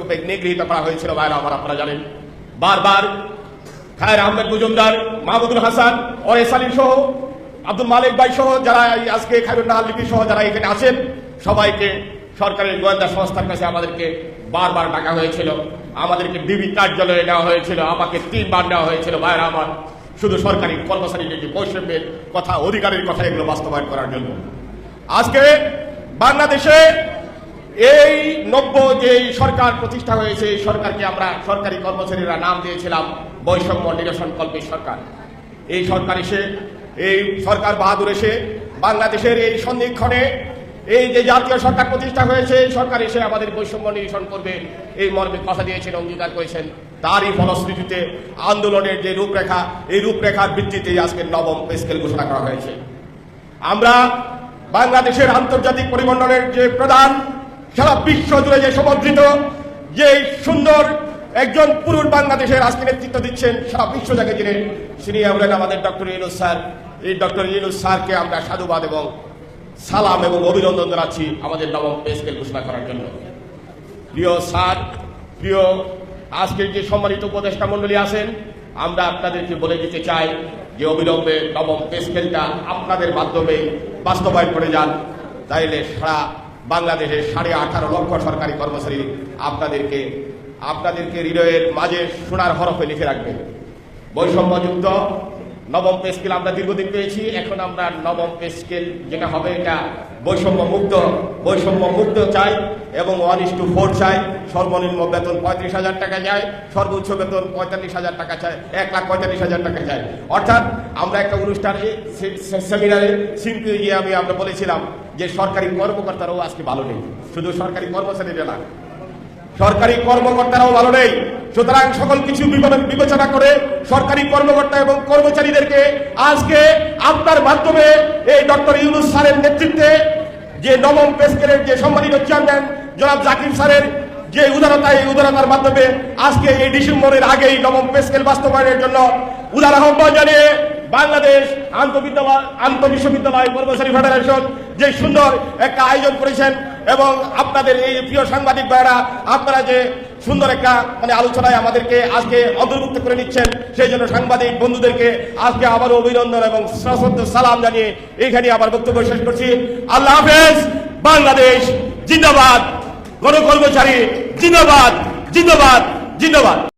রূপে নিগৃহীত করা হয়েছিল ভাইরা আমার আপনারা জানেন। বারবার খায়ের আহমেদ মজুমদার, মাহমুদুল হাসান ওরেস আলী সহ, আব্দুল মালিক ভাই সহ যারা আজকে খায়রুল নাহার লিপি সহ যারা এখানে আছেন, সবাইকে সরকারের গোয়েন্দা সংস্থার কাছে আমাদেরকে বারবার ডাকা হয়েছিল। আমাদেরকে ডিবি কার্যালয়ে নেওয়া হয়েছিল, আমাকে তিনবার নেওয়া হয়েছিল। ভাইরা আমার শুধু সরকারি কর্মচারীদের যে বৈষম্যের কথা, অধিকারের কথা এগুলো বাস্তবায়ন করার জন্য। আজকে বাংলাদেশে এই নব্য যে সরকার প্রতিষ্ঠা হয়েছে, এই সরকারকে আমরা সরকারি কর্মচারীরা নাম দিয়েছিলাম বৈষম্য নিরসন কল্পী সরকার। এই সরকার এসে, এই সরকার বাহাদুর এসে বাংলাদেশের এই সন্ধিক্ষণে এই যে জাতীয় সরকার প্রতিষ্ঠা হয়েছে, এই সরকার এসে আমাদের বৈষম্য নিরসন করবে, এই মর্মে কথা দিয়েছেন, অঙ্গীকার করেছেন। তারই ফলশ্রুতিতে আন্দোলনের যে রূপরেখা, এই রূপরেখার ভিত্তিতে আজকে নবম স্কেল ঘোষণা করা হয়েছে। আমরা বাংলাদেশের আন্তর্জাতিক পরিমণ্ডলের যে প্রধান সারা বিশ্ব জুড়ে যে সমর্থিত যে সুন্দর একজন পুরুষ বাংলাদেশের আজকে নেতৃত্ব দিচ্ছেন, সারা বিশ্ব জায়গায় যিনি তিনি হলেন আমাদের ডক্টর ইনুস স্যার। এই ডক্টর ইনুস স্যারকে আমরা সাধুবাদ এবং সালাম এবং অভিনন্দন জানাচ্ছি আমাদের নবম পে ঘোষণা করার জন্য। প্রিয় স্যার, প্রিয়, আজকের যে সম্মানিত উপদেষ্টা মণ্ডলী আছেন, আমরা আপনাদেরকে বলে দিতে চাই যে অবিলম্বে নবম পে আপনাদের মাধ্যমে বাস্তবায়ন করে যান। তাইলে সারা বাংলাদেশের সাড়ে আঠারো লক্ষ সরকারি কর্মচারী আপনাদেরকে আপনাদেরকে হৃদয়ের মাঝে সোনার হরফে লিখে রাখবে। বৈষম্যযুক্ত নবম পে স্কেল আমরা দীর্ঘদিন পেয়েছি, এখন আমরা নবম পে স্কেল যেটা হবে এটা বৈষম্য মুক্ত বৈষম্য মুক্ত চাই এবং ওয়ান ইস টু ফোর চাই। সর্বনিম্ন বেতন পঁয়ত্রিশ হাজার টাকা চাই, সর্বোচ্চ বেতন পঁয়তাল্লিশ হাজার টাকা চাই, এক লাখ পঁয়তাল্লিশ হাজার টাকা চাই। অর্থাৎ আমরা একটা অনুষ্ঠানে সেমিনারে সিম্পলি গিয়ে আমি আমরা বলেছিলাম যে সরকারি কর্মকর্তারাও আজকে ভালো নেই। শুধু সরকারি কর্মচারীরা না সরকারি কর্মকর্তারাও ভালো নেই। সুতরাং সকল কিছু বিবেচনা করে সরকারি কর্মকর্তা এবং কর্মচারীদেরকে আজকে আপনার মাধ্যমে এই ডক্টর ইউনুস স্যারের নেতৃত্বে যে নবম পেস্কেলের যে সম্মানিত চেয়ারম্যান জনাব জাকির স্যারের যে উদারতা, এই উদারতার মাধ্যমে আজকে এই ডিসেম্বরের আগেই নবম পেস্কেল বাস্তবায়নের জন্য উদার আহ্বান জানিয়ে বাংলাদেশ আন্তঃবিদ্যালয় আন্তঃবিশ্ববিদ্যালয় কর্মচারী ফেডারেশন যে সুন্দর একটা আয়োজন করেছেন এবং আপনাদের এই প্রিয় সাংবাদিক ভাইরা আপনারা যে সুন্দর একটা মানে আলোচনায় আমাদেরকে আজকে অন্তর্ভুক্ত করে নিচ্ছেন, সেই জন্য সাংবাদিক বন্ধুদেরকে আজকে আবারও অভিনন্দন এবং সালাম জানিয়ে এখানে আবার বক্তব্য শেষ করছি। আল্লাহ হাফেজ, বাংলাদেশ জিন্দাবাদ, গণকর্মচারী জিন্দাবাদ জিন্দাবাদ জিন্দাবাদ।